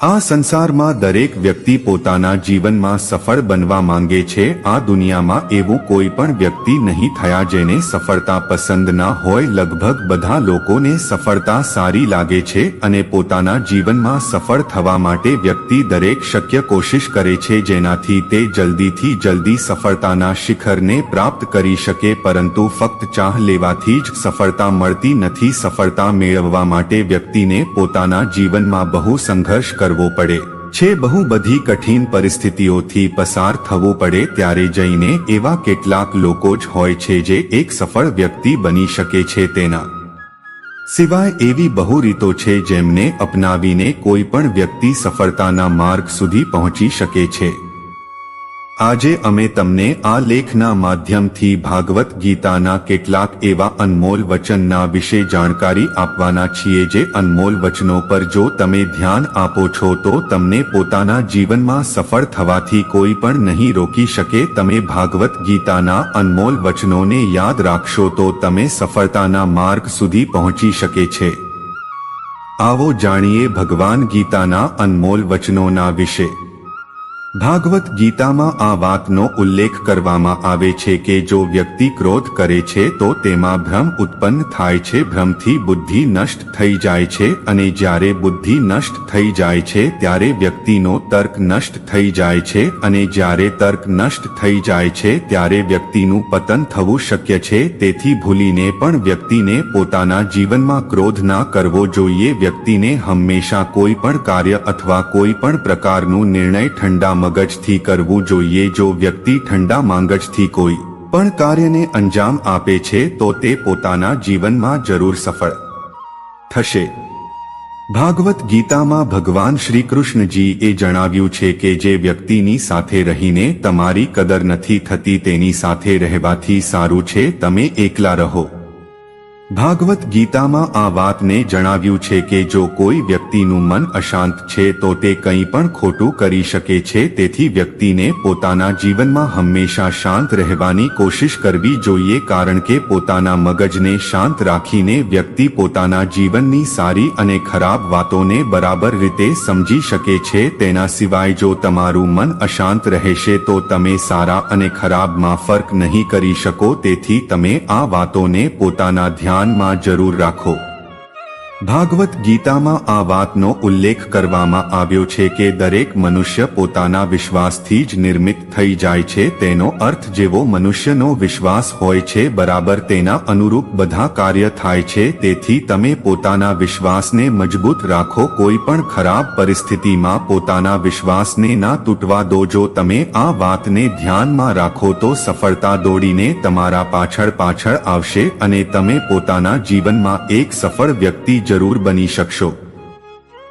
આ સંસારમાં દરેક વ્યક્તિ પોતાના જીવનમાં સફળ બનવા માંગે છે. આ દુનિયામાં એવું કોઈ પણ વ્યક્તિ નહીં થયા જેને સફળતા પસંદ ના હોય. લગભગ બધા લોકોને સફળતા સારી લાગે છે અને પોતાના જીવનમાં સફળ થવા માટે વ્યક્તિ દરેક શક્ય કોશિશ કરે છે જેનાથી તે જલ્દીથી જલ્દી સફળતાના શિખરને પ્રાપ્ત કરી શકે. પરંતુ ફક્ત ચાહ લેવાથી જ સફળતા મળતી નથી. સફળતા મેળવવા માટે વ્યક્તિને પોતાના જીવનમાં બહુ સંઘર્ષ કરવો પડે. છે બહુ બધી કઠિન પરિસ્થિતિઓથી પસાર થવું પડે ત્યારે જઈને એવા કેટલાક લોકો જ હોય છે જે એક સફળ વ્યક્તિ બની શકે છે તેના. સિવાય એવી બહુ રીતો છે જેમને અપનાવીને કોઈ પણ વ્યક્તિ સફળતાના માર્ગ સુધી પહોંચી શકે છે. આજે અમે તમને આ લેખના માધ્યમથી ભાગવત ગીતાના કેટલાક એવા અનમોલ વચનના વિશે જાણકારી આપવાના છીએ જે અનમોલ વચનો પર જો તમે ધ્યાન આપો છો તો તમને પોતાના જીવનમાં સફળ થવાથી કોઈ પણ નહીં રોકી શકે. તમે ભાગવત ગીતાના અનમોલ વચનોને યાદ રાખશો તો તમે સફળતાના માર્ગ સુધી પહોંચી શકે છે. આવો જાણીએ ભગવાન ગીતાના અનમોલ વચનોના વિશે. ભાગવત ગીતામાં આ વાતનો ઉલ્લેખ કરવામાં આવે છે કે જો વ્યક્તિ ક્રોધ કરે છે તો તેમાં ભ્રમ ઉત્પન્ન થાય છે, ભ્રમથી બુદ્ધિ નષ્ટ થઈ જાય છે અને જ્યારે બુદ્ધિ નષ્ટ થઈ જાય છે ત્યારે વ્યક્તિનો તર્ક નષ્ટ થઈ જાય છે અને જ્યારે તર્ક નષ્ટ થઈ જાય છે ત્યારે વ્યક્તિનું પતન થવું શક્ય છે, તેથી ભૂલીને પણ વ્યક્તિને પોતાના જીવનમાં ક્રોધ ના કરવો જોઈએ. વ્યક્તિને હંમેશા કોઈ પણ કાર્ય અથવા કોઈ પણ પ્રકારનું નિર્ણય ઠંડા મગજથી કરવું જોઈએ. જો વ્યક્તિ ઠંડા માંગજથી કોઈ પણ કાર્યને અંજામ આપે છે, તો તે પોતાના જીવનમાં જરૂર સફળ થશે. ભાગવત ગીતામાં ભગવાન શ્રી કૃષ્ણજી એ જણાવ્યું છે કે જે વ્યક્તિની સાથે રહીને તમારી કદર નથી થતી, તેની સાથે રહેવાથી સારું છે. તમે એકલા રહો. ભાગવત ગીતામાં આ વાતને જણાવ્યું છે કે જો કોઈ વ્યક્તિનું મન અશાંત છે તો તે કંઈ પણ ખોટું કરી શકે છે, તેથી વ્યક્તિને પોતાના જીવનમાં હંમેશા શાંત રહેવાની કોશિશ કરવી જોઈએ કારણ કે પોતાના મગજને શાંત રાખીને વ્યક્તિ પોતાના જીવનની સારી અને ખરાબ વાતોને બરાબર રીતે સમજી શકે છે. તેના સિવાય જો તમારું મન અશાંત રહેશે તો તમે સારા અને ખરાબમાં ફર્ક નહીં કરી શકો, તેથી તમે આ વાતોને પોતાના ધ્યાન ધ્યાનમાં જરૂર રાખો. ભાગવત ગીતામાં આ વાતનો ઉલ્લેખ કરવામાં આવ્યો છે કે દરેક મનુષ્ય પોતાના વિશ્વાસથી જ નિર્મિત થઈ જાય છે. તેનો અર્થ જેવો મનુષ્યનો વિશ્વાસ હોય છે, બરાબર તેના અનુરૂપ બધા કાર્ય થાય છે. તેથી તમે પોતાના વિશ્વાસને મજબૂત રાખો, કોઈ પણ ખરાબ પરિસ્થિતિમાં પોતાના વિશ્વાસને ના તૂટવા દો. જો તમે આ વાતને ધ્યાનમાં રાખો તો સફળતા દોડીને તમારા પાછળ પાછળ આવશે અને તમે પોતાના જીવનમાં એક સફળ વ્યક્તિ જરૂર બની શકશો.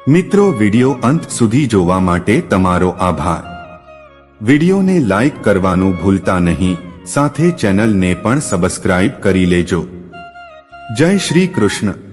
મિત્રો, વિડિયો અંત સુધી જોવા માટે તમારો આભાર. વિડિયોને લાઈક કરવાનું ભૂલતા નહીં, સાથે ચેનલને પણ સબસ્ક્રાઇબ કરી લેજો. જય શ્રી કૃષ્ણ.